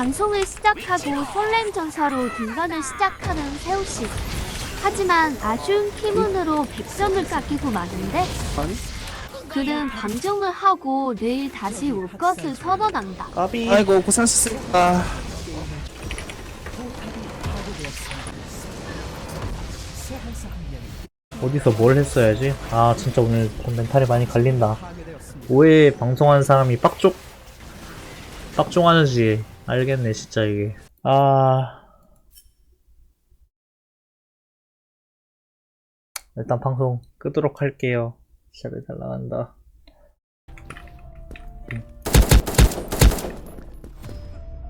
방송을 시작하고 설렘 전사로 등반을 시작하는 세호씨. 하지만 아쉬운 키문으로 100점을 깎이고 마는데? 그는 방종을 하고 내일 다시 올 것을 선언한다. 까비. 아이고 고생하셨습니다. 어디서 뭘 했어야지? 아 진짜 오늘 멘탈이 많이 갈린다 오해 방송한 사람이 빡쪽 빡종하는지 알겠네 진짜 이게. 아. 일단 방송 끄도록 할게요. 시작이 잘 나간다.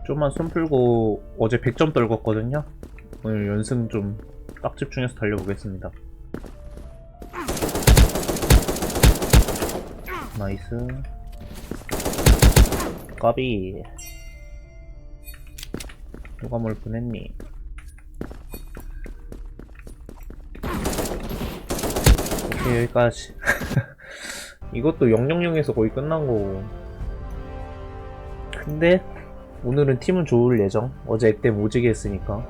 좀만 손 풀고 어제 100점 떨궜거든요. 오늘 연승 좀 딱 집중해서 달려보겠습니다. 나이스. 까비 누가 뭘 보냈니? 오케이 여기까지. 이것도 000에서 거의 끝난 거고. 근데 오늘은 팀은 좋을 예정. 어제 액땜 오지게 했으니까.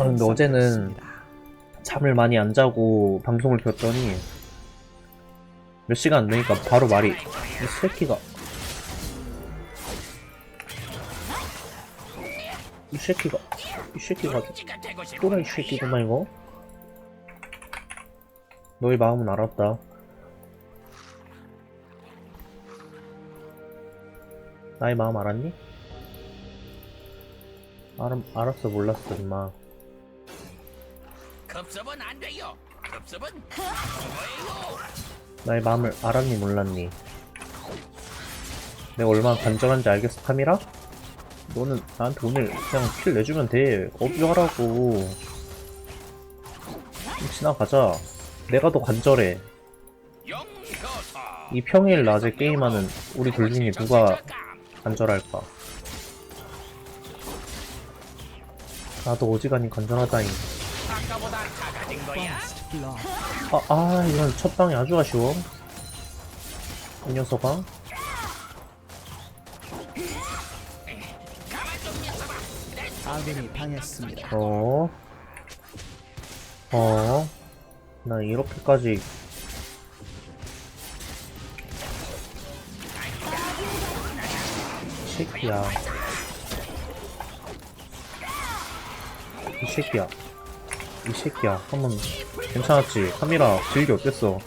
아, 근데 어제는 잠을 많이 안 자고 방송을 켰더니 몇 시간 안 되니까 바로 말이 이 새끼가 이 새끼가 이 새끼가 또라이 새끼구만 이거 너의 마음은 알았다 나의 마음 알았니? 알, 알았어 몰랐어 임마 급습은 안 돼요. 급습은 뭐예요? 나의 마음을 알았니 몰랐니? 내가 얼마나 간절한지 알겠어 카미라? 너는 나한테 오늘 그냥 킬 내주면 돼. 어뷰하라고. 좀 지나가자. 내가 더 간절해. 이 평일 낮에 게임하는 우리 둘 중에 누가 간절할까? 나도 어지간히 간절하다잉. 아, 아 이건 첫 방이 아주 아쉬워. 이 녀석아 아군이 당했습니다. 어? 어? 나 이렇게까지 이 새끼야 이 새끼야 이 새끼야 한번 괜찮았지 카미라 질기 어땠어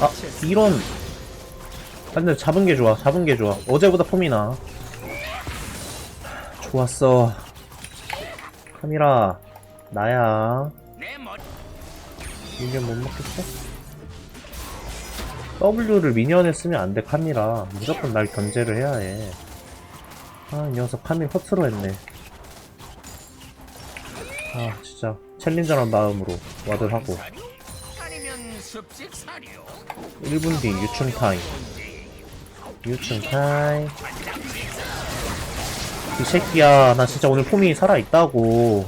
아 이런 아, 근데 잡은 게 좋아 잡은 게 좋아 어제보다 폼이 나 좋았어 카미라 나야 미니언 못 먹겠어? W를 미니언에 쓰면 안돼 카미라 무조건 날 견제를 해야 해 아, 이 녀석 카미 허트로 했네. 아, 진짜. 챌린저란 마음으로 와들 하고. 사료? 아니면 습식 사료? 1분 뒤 유충 타임. 유충 타임. 이 새끼야, 나 진짜 오늘 폼이 살아있다고.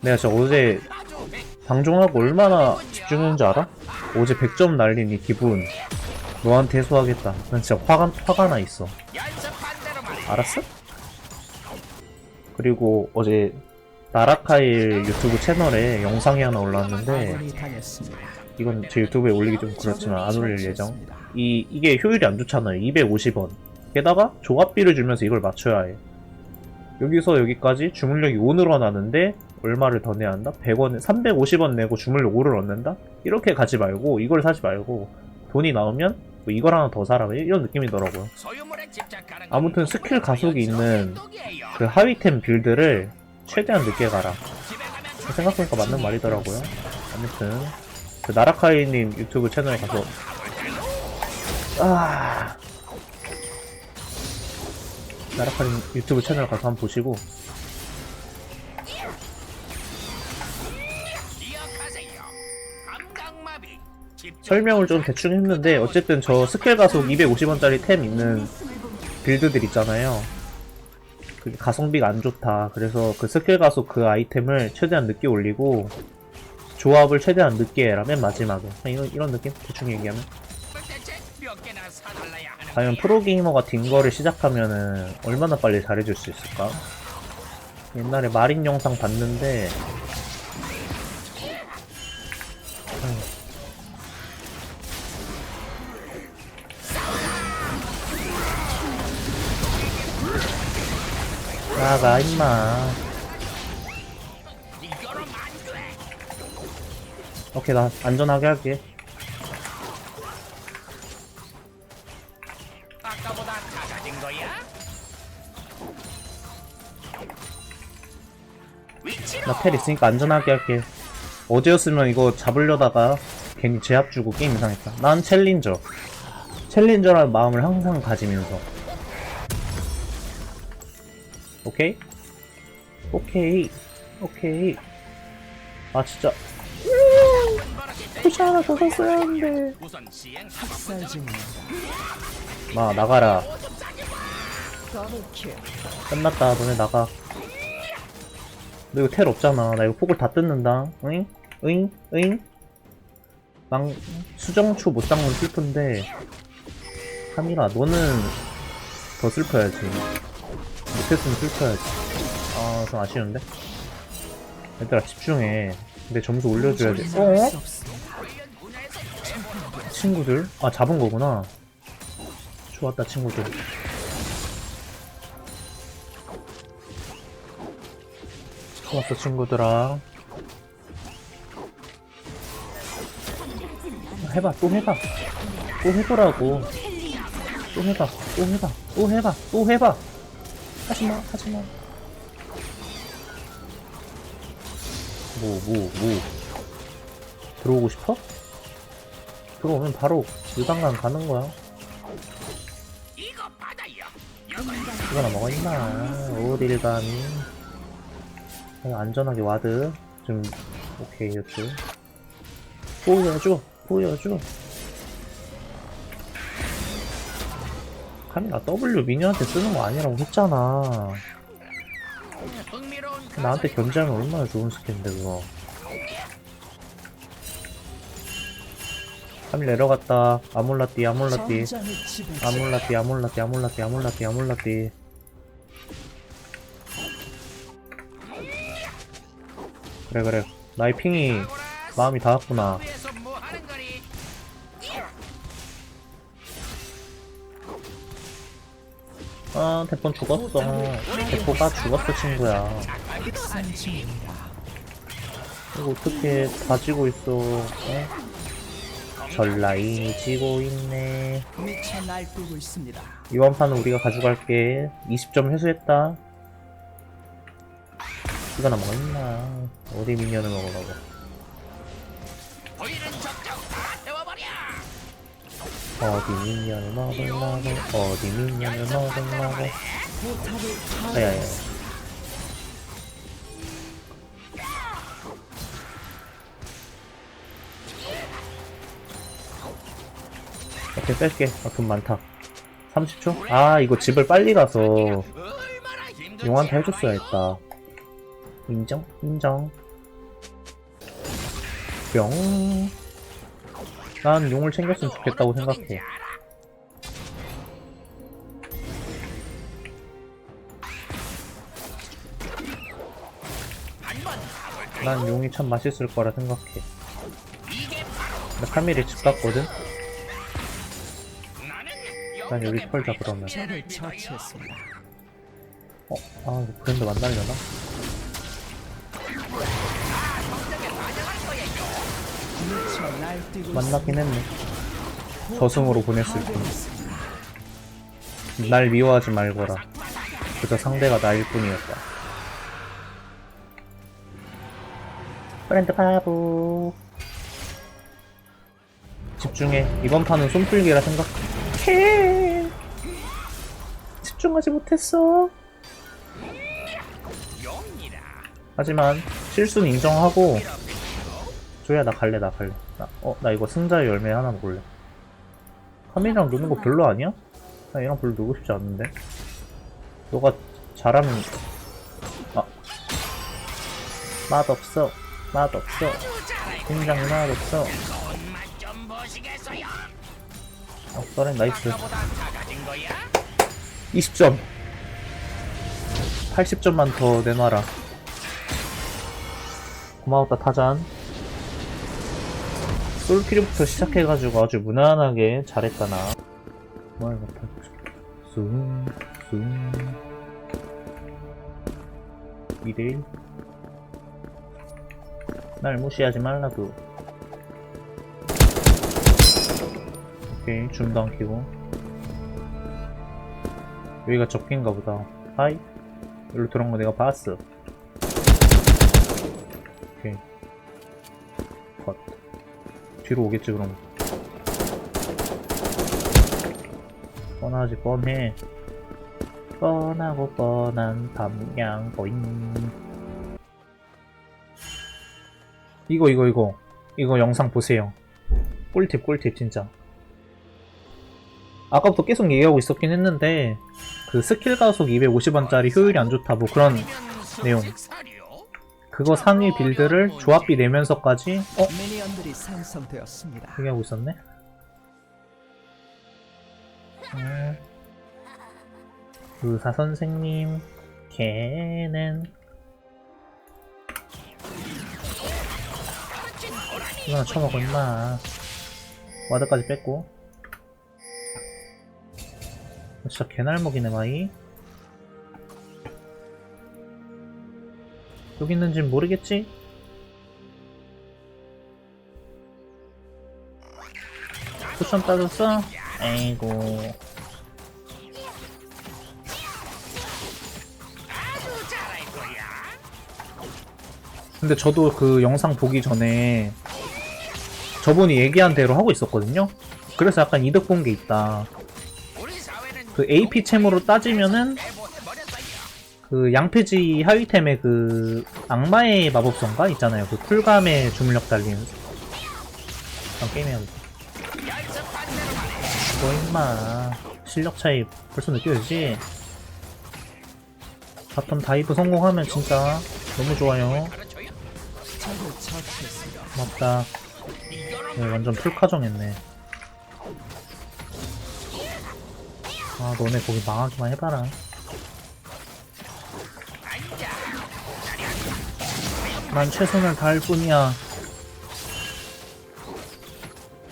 내가 진짜 어제 방종하고 얼마나 집중했는지 알아? 어제 100점 날린 이 기분. 너한테 해소하겠다. 난 진짜 화가, 화가 나 있어. 알았어? 그리고 어제 나라카일 유튜브 채널에 영상이 하나 올라왔는데. 이건 제 유튜브에 올리기 좀 그렇지만 안 올릴 예정 이, 이게 효율이 안 좋잖아요 250원 게다가 조합비를 주면서 이걸 맞춰야 해 여기서 여기까지 주문력이 5 늘어나는데 얼마를 더 내야 한다? 100원, 350원 내고 주문력 5를 얻는다? 이렇게 가지 말고 이걸 사지 말고 돈이 나오면 뭐 이걸 하나 더 사라 이런 느낌이더라고요 아무튼 건 스킬 가속이 있는. 그 하위템 빌드를 최대한 늦게 가라. 생각해보니까 맞는 말이더라고요. 아무튼 그 나라카이님 유튜브 채널에 가서 아 나라카이 유튜브 채널 가서 한번 보시고 설명을 좀 대충 했는데 어쨌든 저 스킬 가속 250원짜리 템 있는 빌드들 있잖아요. 그게 가성비가 안 좋다. 그래서 그 스킬 가속 그 아이템을 최대한 늦게 올리고 조합을 최대한 늦게 해라. 맨 마지막에. 이런, 이런 느낌? 대충 얘기하면. 과연. 프로게이머가 딩거를 시작하면은 얼마나 빨리 잘해줄 수 있을까? 옛날에 마린 영상 봤는데 나가 임마. 오케이 나 안전하게 할게 텔 있으니까 안전하게 할게. 어제였으면 이거 잡으려다가 괜히 제압 주고 게임 이상했다. 난 챌린저. 챌린저라는 마음을 항상 가지면서. 오케이? 오케이. 오케이. 아 진짜. 푸시 하나 더 샀어야 하는데. 마 나가라. 끝났다. 너네 나가 너 이거 텔 없잖아. 나 이거 폭을 다 뜯는다. 으잉? 으잉? 으잉? 망 수정초 못 잡는 슬픈데. 카미라 너는 더 슬퍼야지. 못했으면 슬퍼야지. 아 좀 아쉬운데? 얘들아 집중해. 내 점수 올려줘야 돼 어? 친구들? 아 잡은 거구나. 좋았다 친구들 좋았어 친구들아 해봐 또 해봐 또 해보라고 또 해봐 또 해봐 또 해봐 또 해봐 하지마 하지마 뭐 뭐, 뭐. 들어오고 싶어? 들어오면 바로 유당강 가는 거야. 이거. 이거나 먹어 임마. 어딜 감히. 그냥 안전하게 와드. 좀 오케이 이렇게. 보여줘, 보여줘. 카미라 W 미니한테 쓰는 거 아니라고 했잖아. 나한테 견제하면 얼마나 좋은 스킬인데 그거. 카밀 내려갔다. 아몰라띠, 아몰라띠. 아몰라띠 아몰라띠 아몰라띠 아몰라띠 아몰라띠 그래 그래 나의 핑이 마음이 닿았구나? 아 대폰 죽었어 대포가 죽었어 친구야. 이거 어떻게 다 지고 있어 어? 전 라인이 지고 있네. 이번 판은 우리가 가져갈게 20점 회수했다 이거나 임마 어디 미니언을 먹으라고. 어디 미니언을 먹으려고 어디 미니언을 먹으려고. 포탑을 아야야 오케이 뺄게. 아, 돈 많다. 30초? 아 이거 집을 빨리 가서 용한테 해줬어야? 했다 인정? 인정 뿅. 난 용을 챙겼으면 좋겠다고 생각해? 난 용이 참 맛있을 거라 생각해 나 카밀이 집 갔거든? 난 여기 털자 그러면. 어? 아 이거 브랜드 만나려나? 만나긴 했네. 저승으로 보냈을. 뿐날 미워하지 말거라. 그저 상대가 나일 뿐이었다. 브랜드 바보 집중해. 이번 판은 손풀기라 생각해 집중하지 못했어. 하지만 실수는 인정하고. 조야 나 갈래 나 갈래 나, 어, 나 이거 승자의 열매 하나 먹을래 카밀이랑 노는 거 별로 아니야? 나 얘랑 별로 놀고 싶지 않은데 너가 잘하면 아 맛없어 맛없어 굉장히 맛없어? 어, 서렌 나이스. 나보다 작아진 거야? 20점. 80점만 더 내놔라. 고마웠다, 타잔. 솔키리부터 시작해가지고 아주 무난하게 잘했다, 나. 뭐야, 이거 다. 숭, 숭. 2대1. 날 무시하지 말라고. 오케이, 줌도 안 키고. 여기가 적긴가 보다. 하이. 여기로 들어온 거 내가 봤어. 오케이. 컷. 뒤로 오겠지, 그럼. 뻔하지, 뻔해. 뻔하고 뻔한 담양 보인. 이거, 이거, 이거. 이거 영상 보세요. 꿀팁, 꿀팁, 진짜. 아까부터 계속 얘기하고 있었긴 했는데, 그 스킬 가속 250원짜리 효율이 안 좋다 뭐 그런 내용. 그거 상위 빌드를 조합비 내면서까지 어? 미니언들이 생성되었습니다. 얘기하고 있었네? 음. 의사 선생님 걔는 이거나 쳐먹어 임마 와드까지 뺐고 진짜 개날먹이네 마이 여기 있는진 모르겠지? 쿠션 따졌어? 에이고 근데 저도 그 영상 보기 전에 저분이 얘기한 대로 하고 있었거든요? 그래서 약간 이득 본 게 있다 그 AP 챔으로 따지면은. 그 양패지 하위템의 그 악마의 마법성가 있잖아요 그 쿨감의 주물력 달린 대로만 해. 뭐 임마 실력 차이 벌써 느껴지지? 바텀 다이브 성공하면 진짜 너무 좋아요. 고맙다 네, 완전 풀카정 했네 아 너네 거기 망하기만 해봐라 난 최선을 다할 뿐이야.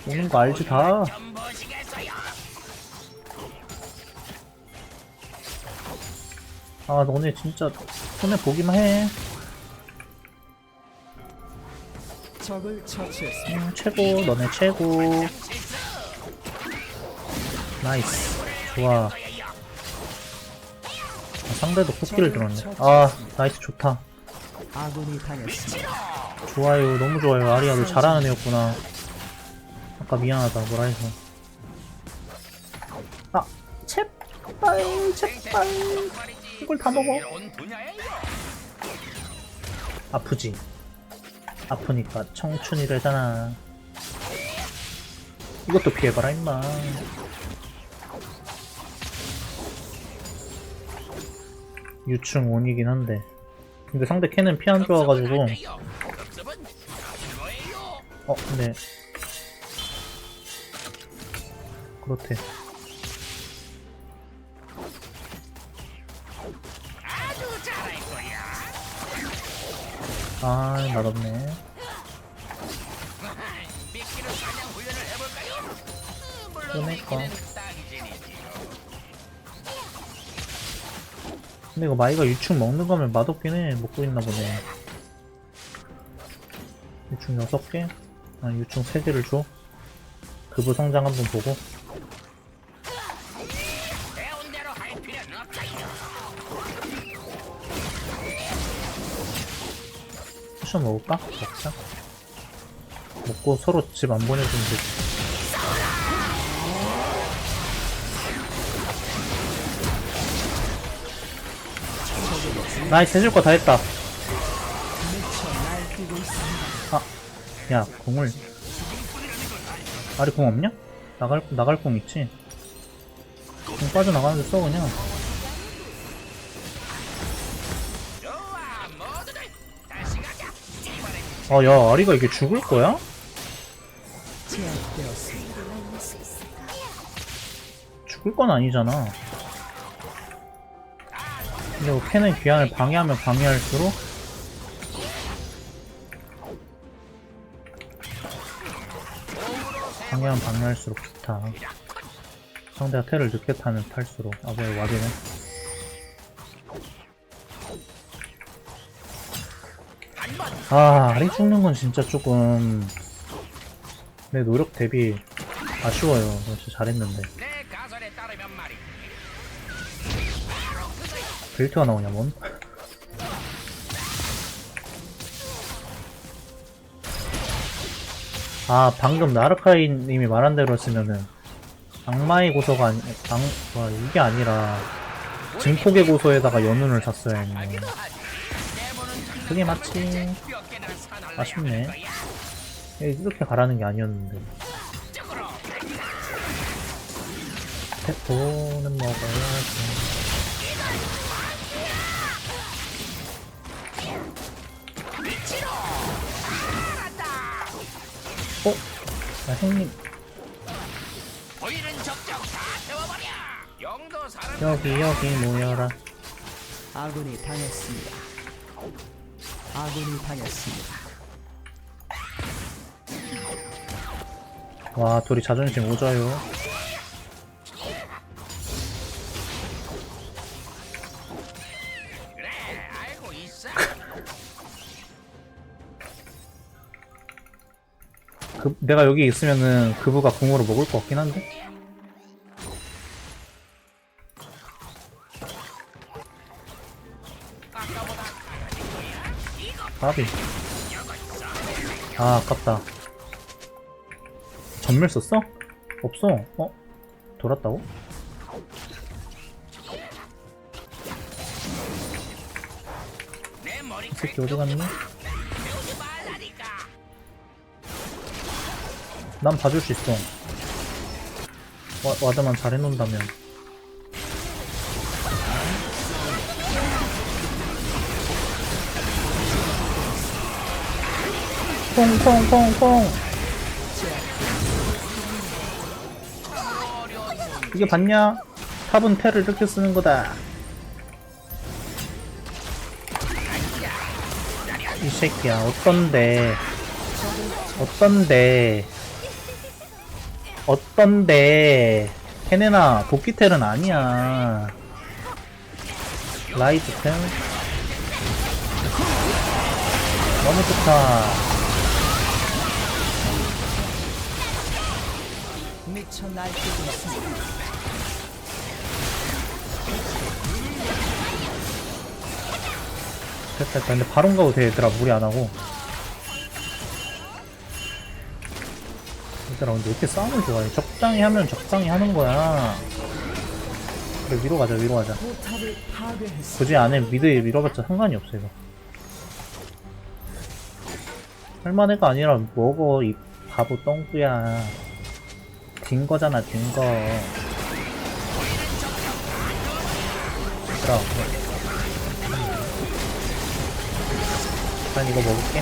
오는 거 알지 다? 아 너네 진짜 손해 보기만 해. 적을 처치했습니다. 음, 최고. 너네 최고. 나이스. 좋아. 아, 상대도 쿠키를 들었네. 아 나이스. 좋다 아군이 당했습니다. 좋아요. 너무 좋아요. 아리아 너 잘하는 애였구나. 아까 미안하다. 뭐라 해서. 아 제발 제발 이걸 다 먹어. 아프지. 아프니까 청춘이래잖아. 이것도 피해봐라 임마. 유충 온이긴 한데 근데 상대 캐는 피안 좋아가지고. 어 근데 그렇대. 아 사냥 훈련을 해볼까 근데 이거 마이가 유충 먹는 거면 맛없긴 해 먹고 있나 보네 유충 6개? 아 유충 3개를 줘 그부 성장 한번 보고. 쿠션 먹을까? 먹자 먹고 서로 집 안 보내주면 되지 나이스 해줄 거 다 했다 미쳐 날뛰고 있습니다. 야 공을 아리 공 없냐? 나갈 나갈 공 있지 공 빠져나가는데 써 그냥 아야 아리가 이게 죽을 거야? 끌건 아니잖아. 뭐 캔의 귀환을 방해하면 방해할수록 방해하면 방해할수록 좋다. 상대가 테를 늦게 타면 탈수록 아왜 와드네. 아 아리 죽는 건 진짜 조금 내 노력 대비 아쉬워요. 진짜 잘했는데. 벨트가 나오냐 뭔? 아 방금 나르카이님이 말한 대로 했으면은 악마의 고소가 아니 악, 와 이게 아니라 증폭의 고소에다가 연운을 샀어야 했네. 그게 맞지. 아쉽네. 이렇게 가라는 게 아니었는데. 페포는 먹어야지 어? 형님 태워버려 영도 사람 여기 여기 모여라 아군이 당했습니다. 아군이 당했습니다. 와 둘이 자존심 오져요 그, 내가 여기 있으면은 그부가 궁으로 먹을 것 같긴 한데 까비 아 아깝다 전멸 썼어? 없어 어? 돌았다고? 이 새끼 어디 갔니? 난 봐줄 수 있어. 와, 와드만 잘 해놓는다면. 콩콩콩콩. 이게 봤냐? 탑은 테를 이렇게 쓰는 거다. 이 새끼야 어떤데? 어떤데 어떤데? 헤네나 도끼텔은 아니야. 라이트 텔? 너무 좋다. 있습니다. 됐다 됐다. 근데 바론 가도 돼 얘들아 무리 안 하고 얘들아 근데 왜 이렇게 싸움을 좋아해. 적당히 하면 적당히 하는 거야. 그래 위로 가자 위로 가자. 굳이 안에 미드 밀어봤자 상관이 없어 이거. 할만해가 아니라 먹어 이 바보 똥꾸야. 딘 거잖아 딘거. 얘들아 난 이거 먹을게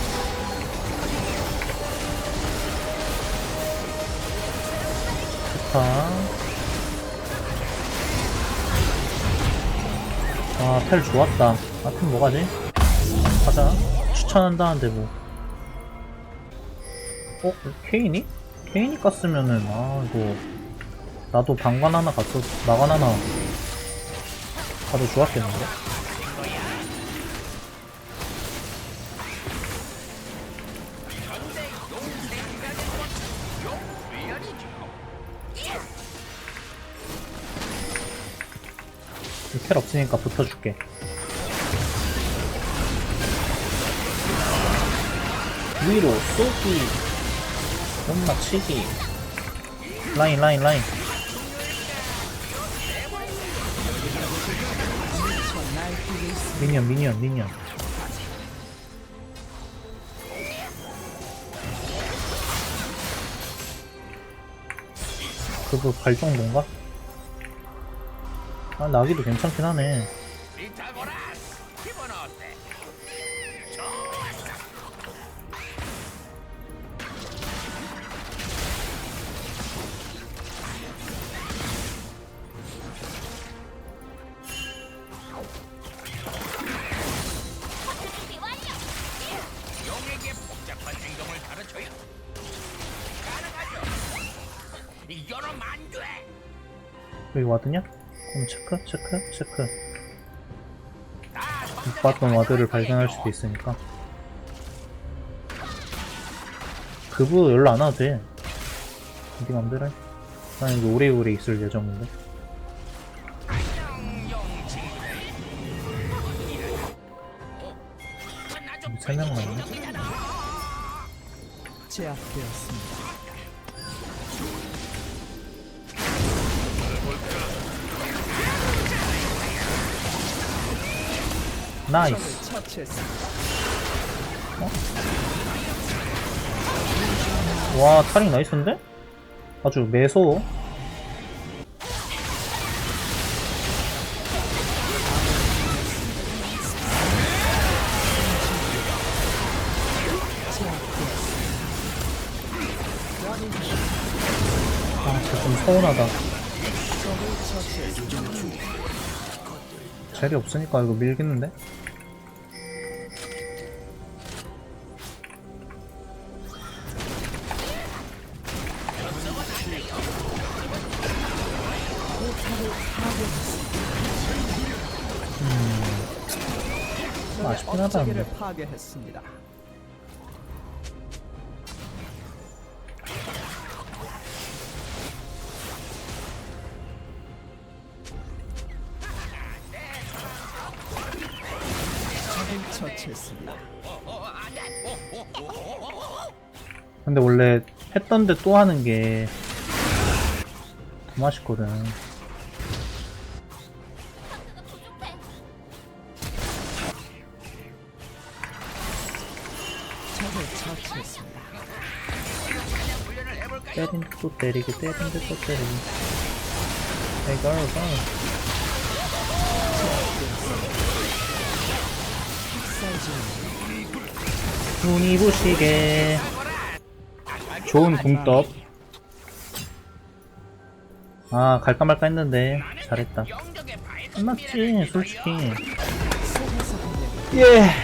아, 텔 좋았다. 아, 텔 뭐가지? 가자. 추천한다는데 뭐. 어? 케인이? 케인이 깠으면은, 아, 이거. 나도 방관 하나 갔어, 나관 하나 가도 좋았겠는데? 텔 없으니까 붙어줄게. 위로 쏘기 엄마 치기 라인 라인 라인 미니언 미니언 미니언 그거 갈 정도인가? 아 나기도 괜찮긴 하네. 여기 와드냐? 그럼 체크 체크 체크. 못 봤던 와드를 발견할 수도 있으니까. 그부 연락 안 와도 돼. 어디 맘대로 해. 난 이거 오래오래 있을 예정인데. 세 명만 있네. 제압되었습니다. 나이스 처치했습니다. 와 타링 나이스인데? 아주 매서워 아 진짜 좀 서운하다 자리 없으니까 이거 밀겠는데? 업체계를 파괴했습니다. 적을 처치했습니다. 근데 원래 했던데 또 하는 게 더 맛있거든. 처치했습니다. 때린데 또 때리기, 때린데 또. 에이, 걸, 걸. 눈이 부시게. 좋은 궁떡. 아, 갈까 말까 했는데. 잘했다. 끝났지, 솔직히. 예.